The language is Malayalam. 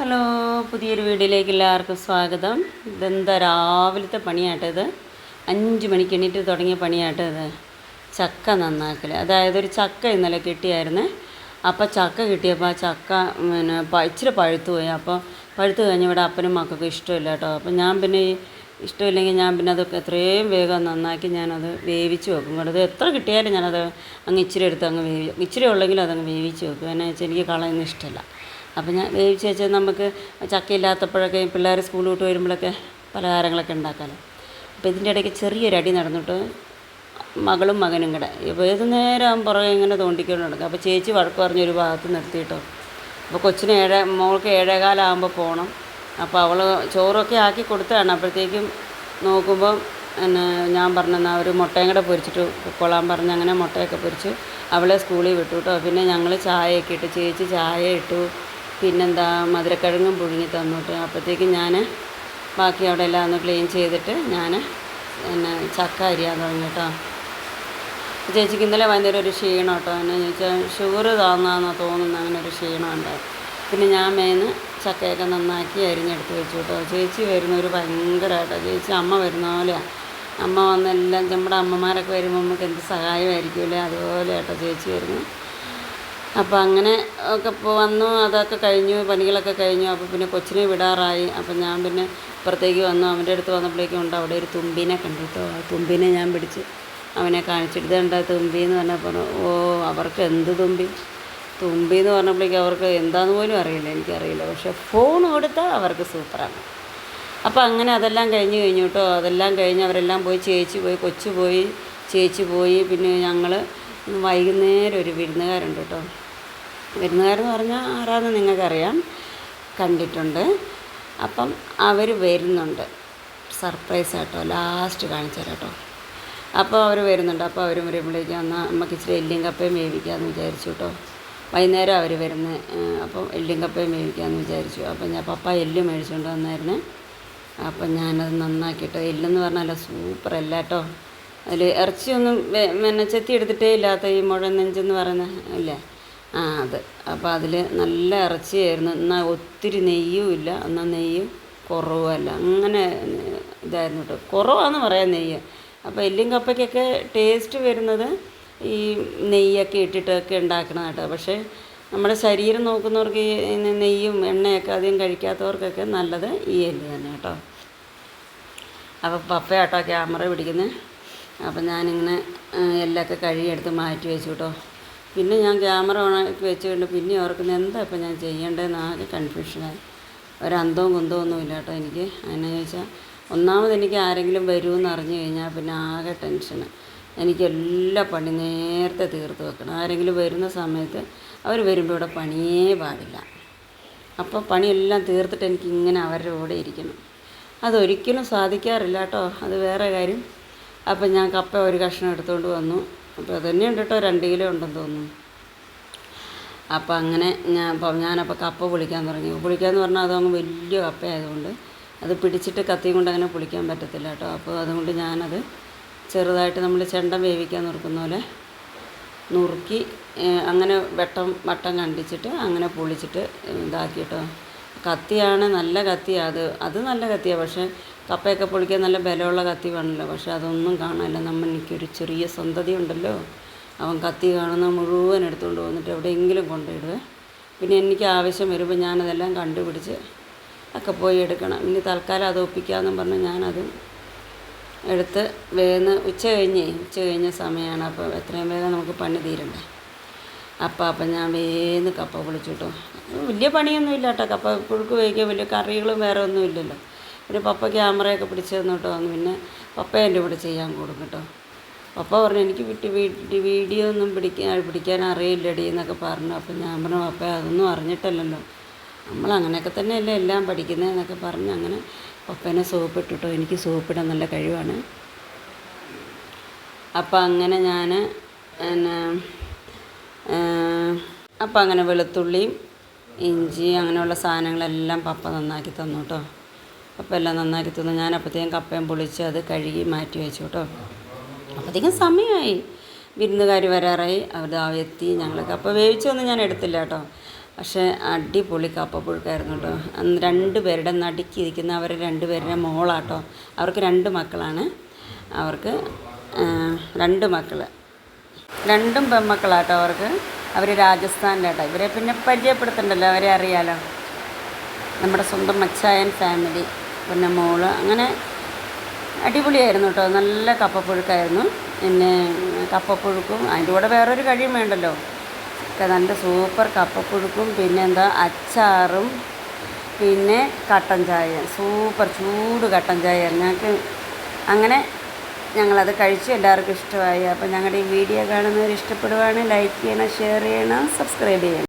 ഹലോ പുതിയൊരു വീഡിയോയിലേക്ക് എല്ലാവർക്കും സ്വാഗതം. ഇതെന്താ രാവിലത്തെ പണിയാട്ടത് അഞ്ച് മണിക്ക് എണീറ്റ് തുടങ്ങിയ പണിയാട്ടത് ചക്ക നന്നാക്കൽ അതായത് ഒരു ചക്ക ഇന്നലെ കിട്ടിയായിരുന്നേ. അപ്പോൾ ചക്ക കിട്ടിയപ്പോൾ ആ ചക്ക പിന്നെ ഇച്ചിരി പഴുത്തു പോയി. അപ്പോൾ പഴുത്തു കഴിഞ്ഞ് ഇവിടെ അപ്പനും മക്കൾക്കും ഇഷ്ടമില്ല കേട്ടോ അപ്പോൾ ഞാൻ പിന്നെ ഈ ഇഷ്ടമില്ലെങ്കിൽ ഞാൻ പിന്നെ അത് എത്രയും വേഗം നന്നാക്കി ഞാനത് വേവിച്ച് വെക്കും. കേട്ടോ അത് എത്ര കിട്ടിയാലും ഞാനത് അങ്ങ് ഇച്ചിരി എടുത്ത് അങ്ങ് വേവി ഇച്ചിരി ഉള്ളെങ്കിലും അതങ്ങ് വേവിച്ച് വെക്കും. എന്നാ വെച്ചാൽ എനിക്ക് കളയുന്ന ഇഷ്ടമല്ല. അപ്പം ഞാൻ വേവിച്ച് വെച്ചാൽ നമുക്ക് ചക്കയില്ലാത്തപ്പോഴൊക്കെ പിള്ളേർ സ്കൂൾ വിട്ട് വരുമ്പോഴൊക്കെ പലഹാരങ്ങളൊക്കെ ഉണ്ടാക്കാമല്ലോ അപ്പോൾ ഇതിന്റെ ഇടയ്ക്ക് ചെറിയൊരു അടി നടന്നിട്ട് മകളും മകനും കൂടെ ഇപ്പോൾ ഏത് നേരം പുറകെ ഇങ്ങനെ തോണ്ടിക്കൊണ്ട് നടക്കും അപ്പോൾ ചേച്ചി വഴക്ക് പറഞ്ഞ് ഒരു ഭാഗത്ത് നിർത്തിയിട്ടോ അപ്പോൾ കൊച്ചിന് ഏഴ് മോൾക്ക് ഏഴേകാലാകുമ്പോൾ പോകണം. അപ്പോൾ അവൾ ചോറൊക്കെ ആക്കി കൊടുത്തതാണ്. അപ്പോഴത്തേക്കും നോക്കുമ്പോൾ പിന്നെ ഞാൻ പറഞ്ഞെന്നാൽ ഒരു മുട്ടയും കൂടെ പൊരിച്ചിട്ട് കൊള്ളാൻ പറഞ്ഞ് അങ്ങനെ മുട്ടയൊക്കെ പൊരിച്ച് അവളെ സ്കൂളിൽ വിട്ടു കേട്ടോ. പിന്നെ ഞങ്ങൾ ചായയൊക്കെ ഇട്ട് ചേച്ചി ചായ ഇട്ടു. പിന്നെന്താ മധുരക്കിഴങ്ങും പുഴുങ്ങി തന്നിട്ട്. അപ്പോഴത്തേക്കും ഞാൻ ബാക്കി അവിടെ എല്ലാം ഒന്ന് ക്ലീൻ ചെയ്തിട്ട് ഞാൻ പിന്നെ ചക്ക അരിയാൻ തുടങ്ങി കേട്ടോ. ചേച്ചിക്ക് ഇന്നലെ വൈകുന്നേരം ഒരു ക്ഷീണം കേട്ടോ. എന്നെ ചോദിച്ചാൽ ഷുഗർ താന്നാന്നാ തോന്നുന്നു അങ്ങനെ ഒരു ക്ഷീണം ഉണ്ടായി. പിന്നെ ഞാൻ മേന്ന് ചക്കയൊക്കെ നന്നാക്കി അരിഞ്ഞെടുത്ത് വെച്ചു കേട്ടോ. ചേച്ചി വരുന്നൊരു ഭയങ്കരമായിട്ടോ ചേച്ചി അമ്മ വരുന്ന പോലെയാണ് അമ്മ വന്നെല്ലാം നമ്മുടെ അമ്മമാരൊക്കെ വരുമ്പോൾ നമുക്ക് എന്ത് സഹായമായിരിക്കുമല്ലേ അതുപോലെ കേട്ടോ ചേച്ചി വരുന്നു അപ്പോൾ അങ്ങനെ ഒക്കെ വന്നു അതൊക്കെ കഴിഞ്ഞു പണികളൊക്കെ കഴിഞ്ഞു. അപ്പോൾ പിന്നെ കൊച്ചിനെ വിടാറായി. അപ്പം ഞാൻ പിന്നെ പുറത്തേക്ക് വന്നു. അവന്റെ അടുത്ത് വന്നപ്പോഴേക്കും ഉണ്ട് അവിടെ ഒരു തുമ്പിനെ കണ്ടു കേട്ടോ ആ തുമ്പിനെ ഞാൻ പിടിച്ച് അവനെ കാണിച്ചിട്ട് ഇതുണ്ട് തുമ്പി എന്ന് പറഞ്ഞപ്പോൾ ഓ അവർക്ക് എന്ത് തുമ്പി? തുമ്പി എന്ന് പറഞ്ഞപ്പോഴേക്കും അവർക്ക് എന്താന്ന് പോലും അറിയില്ല. എനിക്കറിയില്ല. പക്ഷേ ഫോൺ കൊടുത്താൽ അവർക്ക് സൂപ്പറാണ്. അപ്പോൾ അങ്ങനെ അതെല്ലാം കഴിഞ്ഞ് കഴിഞ്ഞു കേട്ടോ അതെല്ലാം കഴിഞ്ഞ് അവരെല്ലാം പോയി ചേച്ചി പോയി കൊച്ചു പോയി ചേച്ചി പോയി. പിന്നെ ഞങ്ങൾ വൈകുന്നേരം ഒരു വിരുന്നുകാരുണ്ട് കേട്ടോ. വിരുന്നുകാരെന്ന് പറഞ്ഞാൽ ആരാന്ന് നിങ്ങൾക്കറിയാം. കണ്ടിട്ടുണ്ട്. അപ്പം അവർ വരുന്നുണ്ട്. സർപ്രൈസ് ആട്ടോ. ലാസ്റ്റ് കാണിച്ചു തരാം കേട്ടോ. അപ്പോൾ അവർ വരുന്നുണ്ട്. അപ്പോൾ അവർ വരുമ്പോഴേക്കും എന്നാൽ നമുക്ക് ഇച്ചിരി എല്ലും കപ്പയും വേവിക്കാമെന്ന് വിചാരിച്ചു കേട്ടോ. വൈകുന്നേരം അവർ വരുന്നത് അപ്പം എല്ലും കപ്പയും വേവിക്കാമെന്ന് വിചാരിച്ചു. അപ്പം ഞാൻ പപ്പ എല്ലും മേടിച്ചുകൊണ്ട് വന്നായിരുന്നു. അപ്പം ഞാനത് നന്നാക്കിയിട്ട് എല്ലെന്ന് പറഞ്ഞാൽ സൂപ്പർ അല്ല കേട്ടോ. അതിൽ ഇറച്ചിയൊന്നും പിന്നെ ചെത്തി എടുത്തിട്ടേ ഇല്ലാത്ത ഈ മുഴ നെഞ്ചെന്ന് പറയുന്ന ഇല്ലേ ആ അത്. അപ്പോൾ അതിൽ നല്ല ഇറച്ചിയായിരുന്നു. എന്നാൽ ഒത്തിരി നെയ്യും ഇല്ല. എന്നാൽ നെയ്യ് കുറവുമല്ല അങ്ങനെ ഇതായിരുന്നു കേട്ടോ കുറവാന്ന് പറയാം നെയ്യ്. അപ്പോൾ എല്ലും കപ്പയ്ക്കൊക്കെ ടേസ്റ്റ് വരുന്നത് ഈ നെയ്യൊക്കെ ഇട്ടിട്ടൊക്കെ ഉണ്ടാക്കണം കേട്ടോ പക്ഷേ നമ്മുടെ ശരീരം നോക്കുന്നവർക്ക് ഈ നെയ്യും എണ്ണയൊക്കെ അധികം കഴിക്കാത്തവർക്കൊക്കെ നല്ലത് ഈ എല്ല് തന്നെ കേട്ടോ അപ്പോൾ പപ്പയാട്ടോ ക്യാമറ പിടിക്കുന്നത് അപ്പം ഞാനിങ്ങനെ ആ, എല്ലൊക്കെ കഴുകിയെടുത്ത് മാറ്റി വെച്ചു കേട്ടോ പിന്നെ ഞാൻ ക്യാമറ ഓണാക്കി വെച്ചുകൊണ്ട് പിന്നെ ഓർക്കുന്നത് എന്താ ഇപ്പം ഞാൻ ചെയ്യേണ്ടതെന്ന് ആകെ കൺഫ്യൂഷനായി ഒരന്തവും കുന്തവും ഒന്നുമില്ല കേട്ടോ എനിക്ക്. അതിനെ ചോദിച്ചാൽ ഒന്നാമത് എനിക്ക് ആരെങ്കിലും വരുമെന്ന് അറിഞ്ഞു കഴിഞ്ഞാൽ പിന്നെ ആകെ ടെൻഷൻ എനിക്ക് എല്ലാ പണി നേരത്തെ തീർത്ത് വെക്കണം. ആരെങ്കിലും വരുന്ന സമയത്ത് അവർ വരുമ്പോൾ ഇവിടെ പണിയേ പാടില്ല. അപ്പോൾ പണിയെല്ലാം തീർത്തിട്ട് എനിക്ക് ഇങ്ങനെ അവരുടെ കൂടെ ഇരിക്കണം. അതൊരിക്കലും സാധിക്കാറില്ല കേട്ടോ അത് വേറെ കാര്യം. അപ്പം ഞാൻ കപ്പ ഒരു കഷ്ണം എടുത്തുകൊണ്ട് വന്നു. അപ്പോൾ അതന്നെ ഉണ്ട് കേട്ടോ രണ്ട് കിലോ ഉണ്ടെന്ന് തോന്നുന്നു. അപ്പം അങ്ങനെ ഞാൻ അപ്പം ഞാനപ്പോൾ കപ്പ പൊളിക്കാൻ തുടങ്ങി. പൊളിക്കാന്ന് പറഞ്ഞാൽ അതങ്ങ് വലിയ കപ്പയായതുകൊണ്ട് അത് പിടിച്ചിട്ട് കത്തിയും കൊണ്ട് അങ്ങനെ പൊളിക്കാൻ പറ്റത്തില്ല കേട്ടോ അപ്പോൾ അതുകൊണ്ട് ഞാനത് ചെറുതായിട്ട് നമ്മൾ ചെണ്ടം വേവിക്കാൻ നുറുക്കുന്ന പോലെ നുറുക്കി അങ്ങനെ വെട്ടം വട്ടം കണ്ടിച്ചിട്ട് അങ്ങനെ പൊളിച്ചിട്ട് ഇതാക്കി കേട്ടോ കത്തിയാണ് നല്ല കത്തിയാണ് അത് അത് നല്ല കത്തിയാണ് പക്ഷേ കപ്പയൊക്കെ പൊളിക്കാൻ നല്ല ബലമുള്ള കത്തി വേണമല്ലോ. പക്ഷേ അതൊന്നും കാണാനില്ല. നമ്മൾ എനിക്കൊരു ചെറിയ സന്തതി ഉണ്ടല്ലോ. അവൻ കത്തി കാണുന്ന മുഴുവൻ എടുത്തുകൊണ്ട് വന്നിട്ട് എവിടെയെങ്കിലും കൊണ്ടിടുവേ പിന്നെ എനിക്ക് ആവശ്യം വരുമ്പോൾ ഞാനതെല്ലാം കണ്ടുപിടിച്ച് ഒക്കെ പോയി എടുക്കണം. ഇനി തൽക്കാലം അത് ഒപ്പിക്കാമെന്നും പറഞ്ഞ് ഞാനത് എടുത്ത് വേന്ന് ഉച്ച കഴിഞ്ഞേ ഉച്ച കഴിഞ്ഞ സമയമാണ് അപ്പോൾ എത്രയും വേഗം നമുക്ക് പണി തീരണ്ടേ. അപ്പം അപ്പം ഞാൻ വേന്ന് കപ്പ പൊളിച്ചു കിട്ടും. വലിയ പണിയൊന്നും ഇല്ല കേട്ടോ കപ്പ പുഴുക്ക് വേവിക്കുക വലിയ കറികളും വേറെ ഒന്നും ഇല്ലല്ലോ. പിന്നെ പപ്പ ക്യാമറയൊക്കെ പിടിച്ച് തന്നു കേട്ടോ പിന്നെ പപ്പ എന്റെ കൂടെ ചെയ്യാൻ കൂടും കേട്ടോ. പപ്പ പറഞ്ഞു എനിക്ക് വിട്ട് വീഡിയോ ഒന്നും പിടിക്കാൻ പിടിക്കാൻ അറിയില്ലടി എന്നൊക്കെ പറഞ്ഞു. അപ്പം ഞാൻ പറഞ്ഞു പപ്പ അതൊന്നും അറിഞ്ഞിട്ടല്ലല്ലോ. നമ്മൾ അങ്ങനെയൊക്കെ തന്നെയല്ലേ എല്ലാം പഠിക്കുന്നത് എന്നൊക്കെ പറഞ്ഞ്. അങ്ങനെ പപ്പേനെ സോപ്പ് ഇട്ടിട്ടോ എനിക്ക് സോപ്പ് സോപ്പിടാൻ നല്ല കഴിവാണ്. അപ്പം അങ്ങനെ ഞാൻ പിന്നെ അപ്പം അങ്ങനെ വെളുത്തുള്ളിയും ഇഞ്ചി അങ്ങനെയുള്ള സാധനങ്ങളെല്ലാം പപ്പ നന്നാക്കി തന്നു കേട്ടോ. പപ്പ എല്ലാം നന്നാക്കി തന്നു. ഞാൻ അപ്പോഴത്തേക്കും കപ്പയും പൊളിച്ച് അത് കഴുകി മാറ്റി വെച്ചു കേട്ടോ. അപ്പോഴത്തേക്കും സമയമായി. വിരുന്നുകാർ വരാറായി. അവർ എത്തി. ഞങ്ങൾ കപ്പ വേവിച്ചൊന്നും ഞാൻ എടുത്തില്ല കേട്ടോ. പക്ഷേ അടിപൊളി കപ്പ കപ്പപ്പുഴുക്കായിരുന്നു കേട്ടോ. അന്ന് രണ്ട് പേരുടെ നടുക്കി ഇരിക്കുന്ന അവർ രണ്ട് പേരുടെ മോളാട്ടോ. അവർക്ക് രണ്ട് മക്കളാണ്. അവർക്ക് രണ്ട് മക്കൾ രണ്ടും പെൺമക്കളാട്ടോ അവർക്ക്. അവർ രാജസ്ഥാനിലാട്ടോ. ഇവരെ പിന്നെ പരിചയപ്പെടുത്തണ്ടല്ലോ. അവരെ അറിയാലോ. നമ്മുടെ സ്വന്തം മച്ചായൻ ഫാമിലി. പിന്നെ മോൾ അങ്ങനെ അടിപൊളിയായിരുന്നു കേട്ടോ. നല്ല കപ്പപ്പുഴുക്കായിരുന്നു. പിന്നെ കപ്പപ്പുഴുക്കും അതിന്റെ കൂടെ വേറൊരു കഴിയും വേണ്ടല്ലോ. നല്ല സൂപ്പർ കപ്പപ്പുഴുക്കും പിന്നെ എന്താ അച്ചാറും പിന്നെ കട്ടൻ ചായ. സൂപ്പർ ചൂട് കട്ടൻ ചായ ഞങ്ങൾക്ക് അങ്ങനെ ഞങ്ങളത് കഴിച്ചു. എല്ലാവർക്കും ഇഷ്ടമായി. അപ്പോൾ ഞങ്ങളുടെ ഈ വീഡിയോ കാണുന്നവർ ഇഷ്ടപ്പെടുവാണെങ്കിൽ ലൈക്ക് ചെയ്യണം ഷെയർ ചെയ്യണം സബ്സ്ക്രൈബ് ചെയ്യണം.